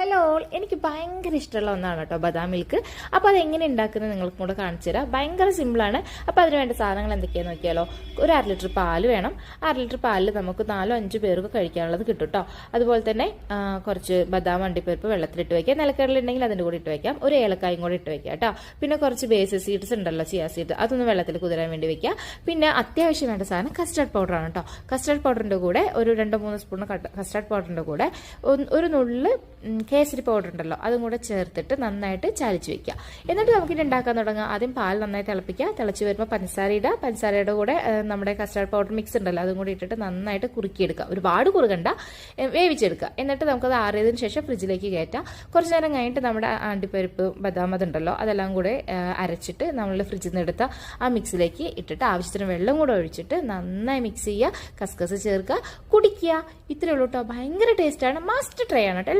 Hello എനിക്ക് ഭയങ്കര ഇഷ്ടമുള്ള ഒന്നാണ് കേട്ടോ ബദാം മിൽക്ക്. അപ്പോൾ അത് എങ്ങനെ ഉണ്ടാക്കുന്നത് നിങ്ങൾക്ക് കൂടെ കാണിച്ചു തരാം. ഭയങ്കര സിമ്പിളാണ് അപ്പോൾ അതിന് വേണ്ട സാധനങ്ങൾ എന്തൊക്കെയാണെന്ന് നോക്കിയാലോ. ഒരു അര ലിറ്റർ പാൽ വേണം. അര ലിറ്റർ പാലിൽ നമുക്ക് നാലോ അഞ്ച് പേർക്ക് കഴിക്കാനുള്ളത് കിട്ടും കേട്ടോ. അതുപോലെ തന്നെ കുറച്ച് ബദാം അണ്ടിപ്പരിപ്പ് വെള്ളത്തിലിട്ട് വയ്ക്കാം നിലക്കടലുണ്ടെങ്കിൽ അതിന്റെ കൂടെ ഇട്ട് വെക്കാം. ഒരു ഏലക്കായും കൂടെ ഇട്ട് വെക്കാം കേട്ടോ. പിന്നെ കുറച്ച് ബേസ് സീഡ്സ് ഉണ്ടല്ലോ ചിയാ സീഡ് അതൊന്ന് വെള്ളത്തിൽ കുതിരാൻ വേണ്ടി വെക്കാം. പിന്നെ അത്യാവശ്യം വേണ്ട സാധനം കസ്റ്റർഡ് പൗഡറാണ് കേട്ടോ. കസ്റ്റർഡ് പൗഡറിന്റെ കൂടെ ഒരു രണ്ടോ മൂന്നോ സ്പൂൺ കസ്റ്റർഡ് പൗഡറിന്റെ കൂടെ ഒരു നുള്ളിൽ കേസരി പൗഡർ ഉണ്ടല്ലോ അതും കൂടെ ചേർത്തിട്ട് നന്നായിട്ട് ചാലിച്ച് വെക്കുക. എന്നിട്ട് നമുക്ക് ഇത് ഉണ്ടാക്കാൻ തുടങ്ങാം. ആദ്യം പാൽ നന്നായി തിളപ്പിക്കുക. തിളച്ച് വരുമ്പോൾ പഞ്ചസാര ഇടുക. പഞ്ചസാരയുടെ കൂടെ നമ്മുടെ കസ്റ്റാർഡ് പൗഡർ മിക്സ് ഉണ്ടല്ലോ അതും കൂടി ഇട്ടിട്ട് നന്നായിട്ട് കുറുക്കിയെടുക്കുക. ഒരുപാട് കുറുകണ്ട വേവിച്ചെടുക്കുക. എന്നിട്ട് നമുക്കത് ആറിയതിന് ശേഷം ഫ്രിഡ്ജിലേക്ക് കയറ്റാം. കുറച്ച് നേരം കഴിഞ്ഞിട്ട് നമ്മുടെ അണ്ടിപ്പരിപ്പ് ബദാം അതുണ്ടല്ലോ അതെല്ലാം കൂടെ അരച്ചിട്ട് നമ്മൾ ഫ്രിഡ്ജിൽ നിന്ന് എടുത്ത ആ മിക്സിലേക്ക് ഇട്ടിട്ട് ആവശ്യത്തിന് വെള്ളം കൂടെ ഒഴിച്ചിട്ട് നന്നായി മിക്സ് ചെയ്യുക. കസ്കസ് ചേർക്കുക. കുടിക്കുക. ഇത്രയേ ഉള്ളൂ കേട്ടോ ഭയങ്കര ടേസ്റ്റാണ് മസ്റ്റ് ട്രൈ ആണ് കേട്ടോ